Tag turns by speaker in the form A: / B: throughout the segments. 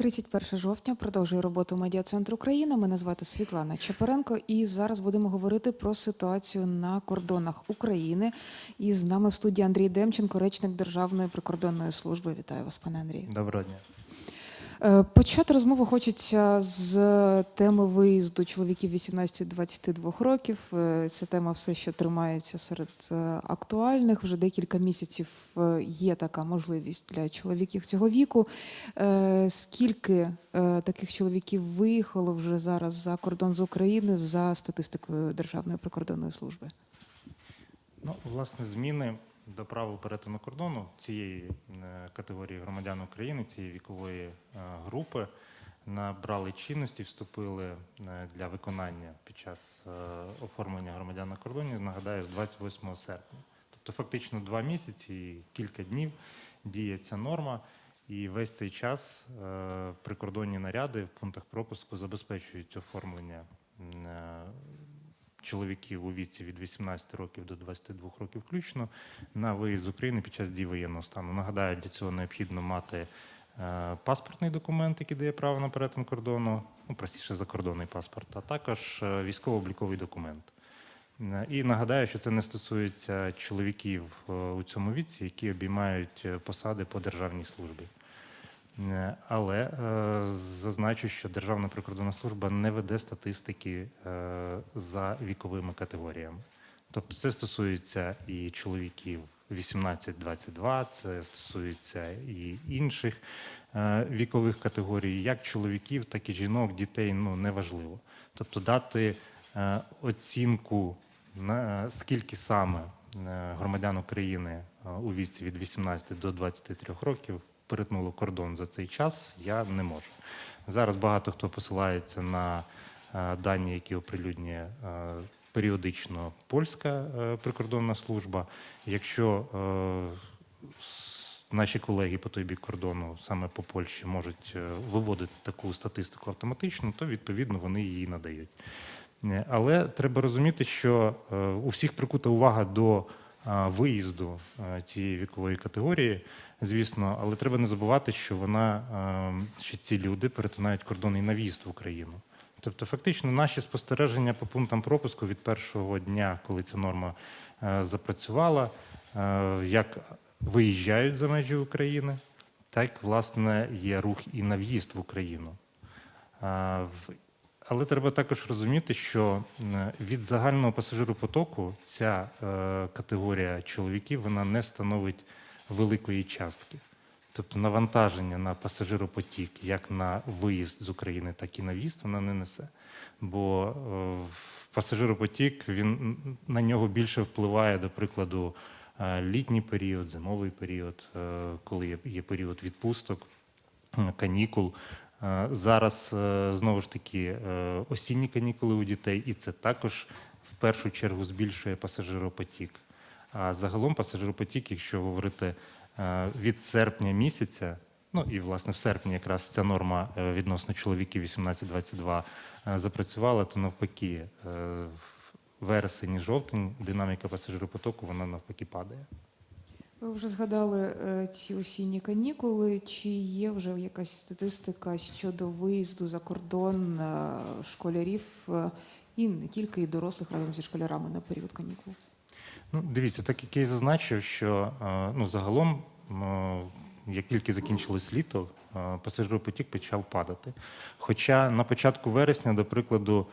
A: 31 жовтня продовжує роботу медіа-центр Україна. Мене звати Світлана Чепаренко, і зараз будемо говорити про ситуацію на кордонах України. І з нами в студії Андрій Демченко, речник Державної прикордонної служби. Вітаю вас, пане Андрію.
B: Доброго дня.
A: Е, Почати розмову хочеться з теми виїзду чоловіків 18-22 років. Е, Ця тема все ще тримається серед е, актуальних. Вже декілька місяців є така можливість для чоловіків цього віку. Скільки таких чоловіків виїхало вже зараз за кордон з України за статистикою Державної прикордонної служби?
B: Ну, власне, зміни до правил перетину кордону цієї е, категорії громадян України, цієї вікової е, групи набрали чинності, вступили е, для виконання під час оформлення громадян на кордоні, нагадаю, з 28 серпня. Тобто фактично два місяці і кілька днів діє ця норма. І весь цей час прикордонні наряди в пунктах пропуску забезпечують оформлення чоловіків у віці від 18 років до 22 років включно на виїзд з України під час дії воєнного стану. Нагадаю, для цього необхідно мати е, паспортний документ, який дає право на перетин кордону, ну простіше закордонний паспорт, а також е, військово-обліковий документ. Е, І нагадаю, що це не стосується чоловіків у цьому віці, які обіймають посади по державній службі. Е, Але е, зазначу, що Державна прикордонна служба не веде статистики е, за віковими категоріями. Тобто це стосується і чоловіків 18-22, це стосується і інших вікових категорій, як чоловіків, так і жінок, дітей ну неважливо. Тобто дати оцінку на скільки саме громадян України у віці від 18 до 23 років перетнуло кордон за цей час, я не можу. Зараз багато хто посилається на е, дані, які оприлюднює е, періодично польська е, прикордонна служба. Якщо наші колеги по той бік кордону, саме по Польщі, можуть виводити таку статистику автоматично, то відповідно вони її надають. Але треба розуміти, що у всіх прикута увага до виїзду е, цієї вікової категорії, звісно, але треба не забувати, що вона е, що ці люди перетинають кордон і на в'їзд в Україну. Тобто, фактично, наші спостереження по пунктам пропуску від першого дня, коли ця норма е, запрацювала, е, як виїжджають за межі України, так власне є рух і на в'їзд в Україну. Але треба також розуміти, що від загального пасажиропотоку ця е, категорія чоловіків вона не становить великої частки. Тобто навантаження на пасажиропотік як на виїзд з України, так і на в'їзд вона не несе. Бо е, пасажиропотік він на нього більше впливає, до прикладу, е, літній період, зимовий період, коли є, період відпусток, канікул. Е, Зараз е, знову ж таки е, осінні канікули у дітей, і це також в першу чергу збільшує пасажиропотік. А загалом пасажиропотік, якщо говорити від серпня місяця, ну і власне в серпні якраз ця норма відносно чоловіків 18-22 е, запрацювала, то навпаки, вересень і жовтень динаміка пасажиропотоку вона навпаки падає.
A: Ви вже згадали е, ці осінні канікули. Чи є вже якась статистика щодо виїзду за кордон е, школярів е, і не тільки і дорослих разом зі школярами на період канікул?
B: Ну, дивіться, так як я і зазначив, що ну, загалом, як тільки закінчилось літо, пасажиропотік почав падати. Хоча на початку вересня, до прикладу,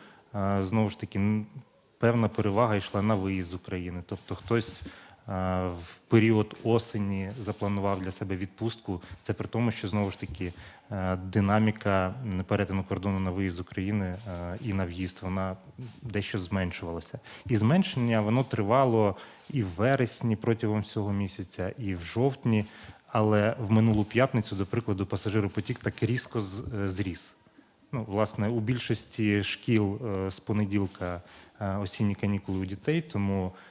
B: знову ж таки, певна перевага йшла на виїзд з України. Тобто хтось в період осені запланував для себе відпустку. Це при тому, що знову ж таки е, динаміка перетину кордону на виїзд з України е, і на в'їзд вона дещо зменшувалася. І зменшення воно тривало і в вересні протягом всього місяця, і в жовтні. Але в минулу п'ятницю, до прикладу, пасажиропотік так різко е, зріс. Ну, власне, у більшості шкіл е, з понеділка е, осінні канікули у дітей, тому е,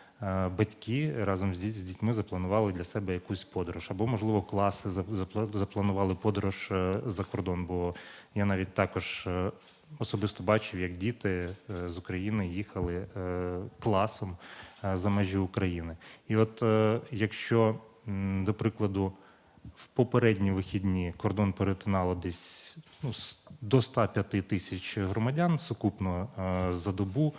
B: батьки разом з дітьми запланували для себе якусь подорож. Або, можливо, класи за- запла- запланували подорож е, за кордон. Бо я навіть також е, особисто бачив, як діти е, з України їхали е, класом е, за межі України. І от е, якщо, до прикладу, В попередні вихідні кордон перетинало десь ну, до 105 тисяч громадян сукупно е, за добу.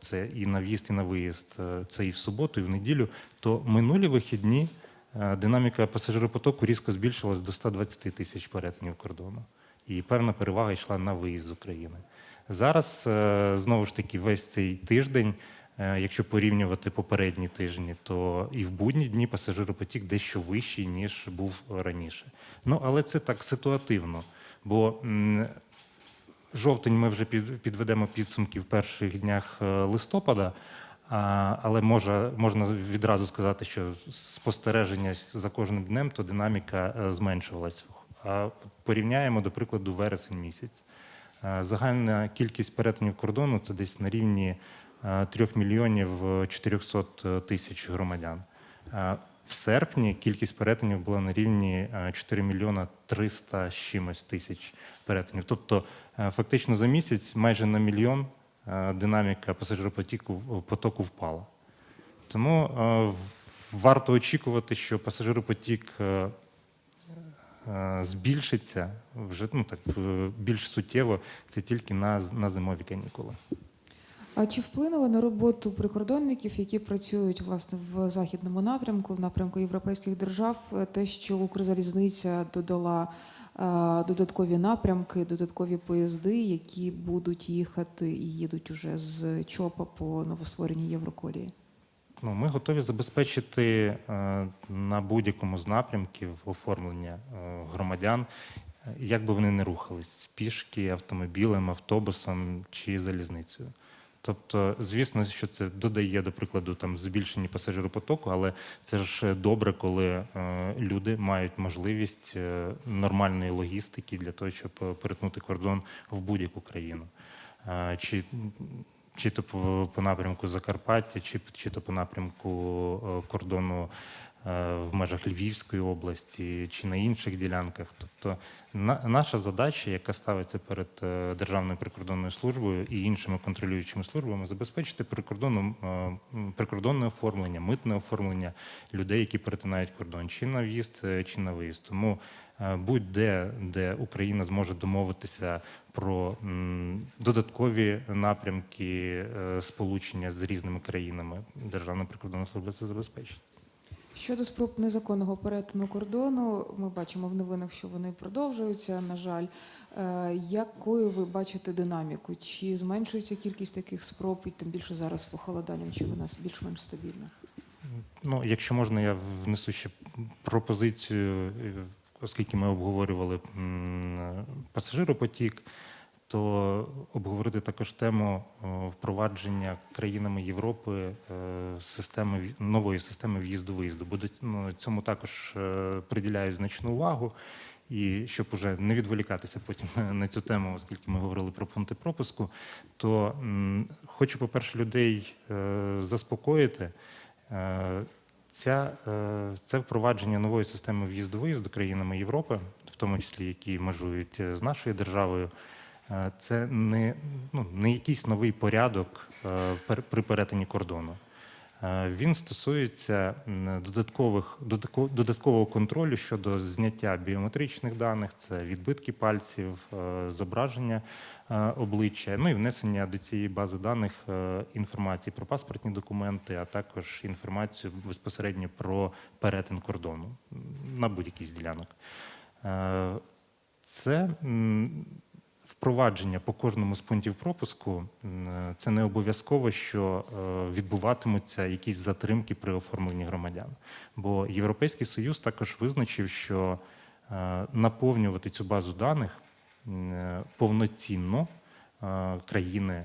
B: Це і на в'їзд, і на виїзд. е, Це і в суботу, і в неділю. То минулі вихідні е, динаміка пасажиропотоку різко збільшилась до 120 тисяч перетинів кордону. І певна перевага йшла на виїзд з України. Зараз е, знову ж таки весь цей тиждень, якщо порівнювати попередні тижні, то і в будні дні пасажиропотік дещо вищий, ніж був раніше. Ну але це так ситуативно. Бо жовтень ми вже підведемо підсумки в перших днях е, листопада. Але може, можна відразу сказати, що спостереження за кожним днем, то динаміка е, зменшувалась. Порівняємо, до прикладу, вересень місяць. Е, Загальна кількість перетинів кордону це десь на рівні е, 3 мільйонів е, 400 тисяч громадян. Е, В серпні кількість перетинів була на рівні е, 4 мільйона 300 з чимось тисяч перетинів. Тобто, е, фактично за місяць майже на мільйон е, динаміка пасажиропотоку потоку впала. Тому е, варто очікувати, що пасажиропотік е, е, збільшиться вже ну, так, е, більш суттєво, це тільки на, на зимові канікули.
A: А чи вплинуло на роботу прикордонників, які працюють власне в західному напрямку, в напрямку європейських держав, те, що Укрзалізниця додала е, додаткові напрямки, додаткові поїзди, які будуть їхати і їдуть уже з ЧОПа по новоствореній Євроколії?
B: Ну, ми готові забезпечити е, на будь-якому з напрямків оформлення е, громадян, як би вони не рухались пішки, автомобілем, автобусом чи залізницею. Тобто, звісно, що це додає, до прикладу, там збільшення пасажиропотоку, але це ж добре, коли е, люди мають можливість е, нормальної логістики для того, щоб е, перетнути кордон в будь-яку країну. Е, Чи чи то по, по напрямку Закарпаття, чи, чи то по напрямку е, кордону в межах Львівської області, чи на інших ділянках. Тобто на, наша задача, яка ставиться перед е, Державною прикордонною службою і іншими контролюючими службами, забезпечити е, прикордонне оформлення, митне оформлення людей, які перетинають кордон, чи на в'їзд, е, чи на виїзд. Тому е, будь-де, де Україна зможе домовитися про додаткові напрямки е, сполучення з різними країнами, Державна прикордонна служба це забезпечить.
A: Щодо спроб незаконного перетину кордону, ми бачимо в новинах, що вони продовжуються. На жаль, Е, якою ви бачите динаміку? Чи зменшується кількість таких спроб, і тим більше зараз похолоданням, чи вона більш-менш стабільна?
B: Ну, якщо можна, я внесу ще пропозицію, е, оскільки ми обговорювали пасажиропотік, то обговорити також тему впровадження країнами Європи е, системи нової системи в'їзду-виїзду. Бо до- ну, цьому також е, приділяю значну увагу. І щоб уже не відволікатися потім на цю тему, оскільки ми говорили про пункти пропуску, то хочу, по-перше, людей е, заспокоїти. Е, Ця, е, це впровадження нової системи в'їзду-виїзду країнами Європи, в тому числі які межують е, з нашою державою, е, це не, ну, не якийсь новий порядок е, при перетині кордону. Е, Він стосується додаткових, додаткового контролю щодо зняття біометричних даних, це відбитки пальців, е, зображення е, обличчя, ну і внесення до цієї бази даних е, інформації про паспортні документи, а також інформацію безпосередньо про перетин кордону на будь-який з ділянок. Е, Це впровадження по кожному з пунктів пропуску це не обов'язково, що е, відбуватимуться якісь затримки при оформленні громадян. Бо Європейський Союз також визначив, що е, наповнювати цю базу даних е, повноцінно країни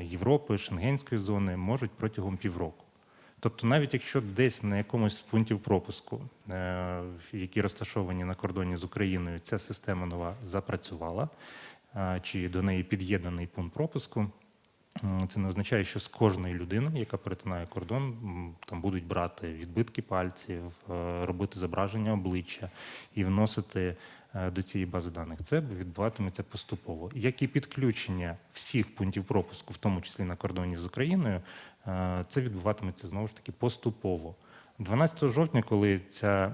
B: Європи, Шенгенської зони можуть протягом півроку. Тобто, навіть якщо десь на якомусь з пунктів пропуску, е, які розташовані на кордоні з Україною, ця система нова запрацювала, е, чи до неї під'єднаний пункт пропуску, це не означає, що з кожної людини, яка перетинає кордон, там будуть брати відбитки пальців, е, робити зображення обличчя і вносити до цієї бази даних. Це відбуватиметься поступово. Як і підключення всіх пунктів пропуску, в тому числі на кордоні з Україною, е, це відбуватиметься знову ж таки поступово. 12 жовтня, коли ця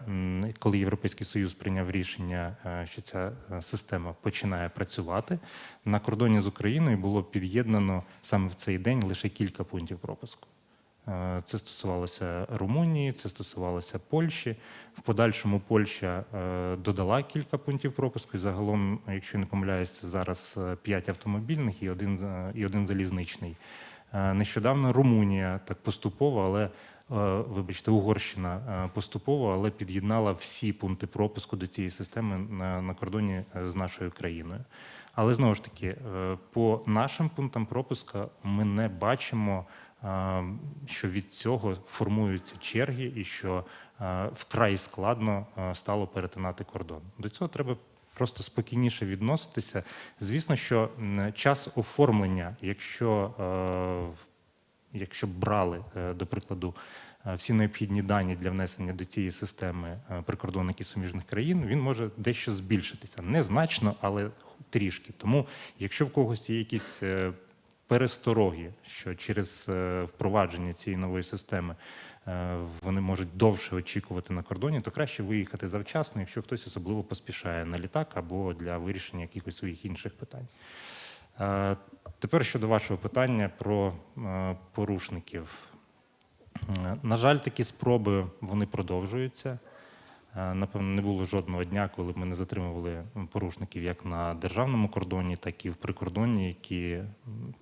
B: коли Європейський Союз прийняв рішення, е, що ця е, система починає працювати, на кордоні з Україною було під'єднано саме в цей день лише кілька пунктів пропуску. Е, Це стосувалося Румунії, це стосувалося Польщі. В подальшому Польща е, додала кілька пунктів пропуску. І загалом, якщо не помиляюся, зараз е, п'ять автомобільних і один, і один залізничний. Нещодавно Румунія так поступово, але вибачте, Угорщина поступово, але під'єднала всі пункти пропуску до цієї системи на, на кордоні з нашою країною. Але знову ж таки, по нашим пунктам пропуска ми не бачимо, що від цього формуються черги і що вкрай складно стало перетинати кордон. До цього треба просто спокійніше відноситися. Звісно, що час оформлення, якщо якщо брали, е, до прикладу, е, всі необхідні дані для внесення до цієї системи е, прикордонників суміжних країн, він може дещо збільшитися. Незначно, але трішки. Тому, якщо в когось є якісь перестороги, що через е, впровадження цієї нової системи е, вони можуть довше очікувати на кордоні, то краще виїхати завчасно, якщо хтось особливо поспішає на літак або для вирішення якихось своїх інших питань. Е, Тепер щодо вашого питання про порушників. На жаль, такі спроби вони продовжуються. Е, Напевно, не було жодного дня, коли ми не затримували порушників як на державному кордоні, так і в прикордонні, які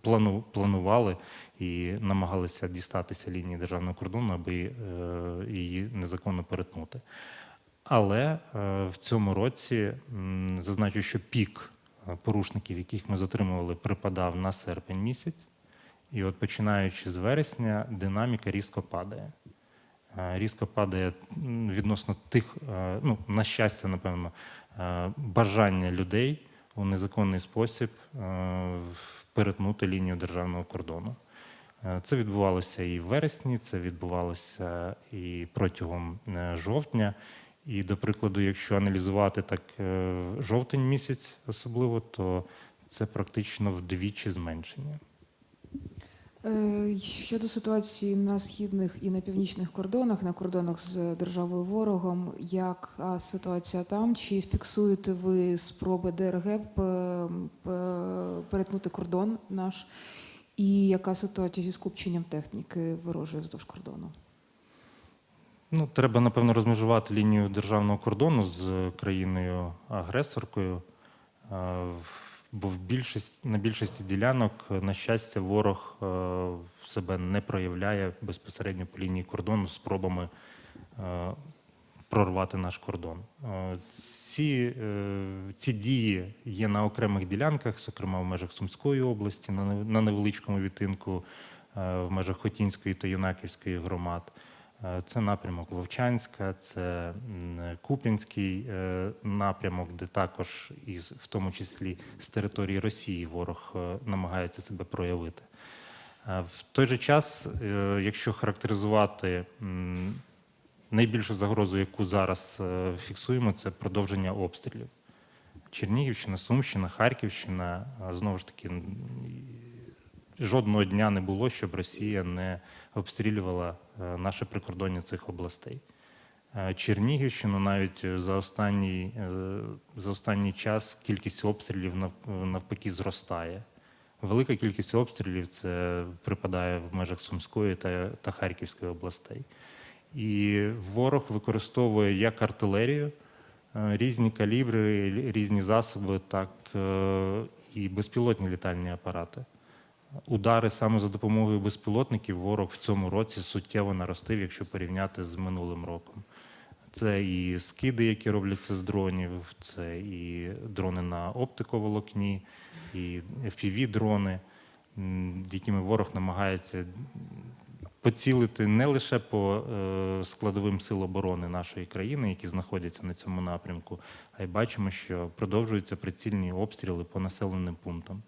B: плану, планували і намагалися дістатися лінії державного кордону, аби е, її незаконно перетнути. Але е, в цьому році зазначу, що пік порушників, яких ми затримували, припадав на серпень місяць. І от починаючи з вересня, динаміка різко падає. Е, Різко падає відносно тих, е, ну, на щастя, напевно, е, бажання людей у незаконний спосіб перетнути лінію державного кордону. Це відбувалося і в вересні, це відбувалося і протягом жовтня. І, до прикладу, якщо аналізувати так жовтень місяць особливо, то це практично вдвічі зменшення.
A: Е, Щодо ситуації на східних і на північних кордонах, на кордонах з державою ворогом, як ситуація там? Чи фіксуєте ви спроби ДРГ п- п- перетнути кордон наш? І яка ситуація зі скупченням техніки ворожої вздовж кордону?
B: Ну, треба, напевно, розмежувати лінію державного кордону з країною агресоркою. Е, в- Бо в більшість, на більшості ділянок, на щастя, ворог е, себе не проявляє безпосередньо по лінії кордону спробами е, прорвати наш кордон. Е, Ці, ці дії є на окремих ділянках, зокрема в межах Сумської області, на нев- на невеличкому відтинку в межах Хотінської та Юнаківської громад. Е, Це напрямок Вовчанська, це м, Куп'янський е, напрямок, де також, із, в тому числі з території Росії, ворог е, намагається себе проявити. В той же час, якщо характеризувати найбільшу загрозу, яку зараз фіксуємо, це продовження обстрілів. Чернігівщина, Сумщина, Харківщина, знову ж таки, жодного дня не було, щоб Росія не обстрілювала е, наше прикордоння цих областей. Е, Чернігівщину навіть е, за останній, за останній час кількість обстрілів навпаки зростає. Велика кількість обстрілів це припадає в межах Сумської та, та Харківської областей. І ворог використовує як артилерію, різні калібри, різні засоби, так і безпілотні літальні апарати. Удари саме за допомогою безпілотників ворог в цьому році суттєво наростив, якщо порівняти з минулим роком. Це і скиди, які робляться з дронів, це і дрони на оптиковолокні, і FPV-дрони, якими ворог намагається поцілити не лише по е, складовим сил оборони нашої країни, які знаходяться на цьому напрямку, а й бачимо, що продовжуються прицільні обстріли по населеним пунктам.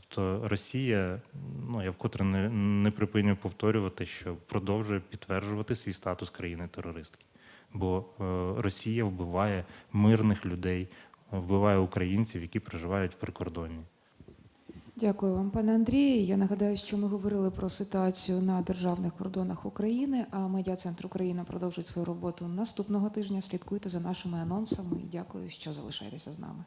B: Тобто Росія, ну я вкотре не, не припиню повторювати, що продовжує підтверджувати свій статус країни-терористки. Бо е, Росія вбиває мирних людей, вбиває українців, які проживають в прикордонні.
A: Дякую вам, пане Андрію. Я нагадаю, що ми говорили про ситуацію на державних кордонах України. А медіа центр Україна продовжить свою роботу наступного тижня. Слідкуйте за нашими анонсами. Дякую, що залишаєтеся з нами.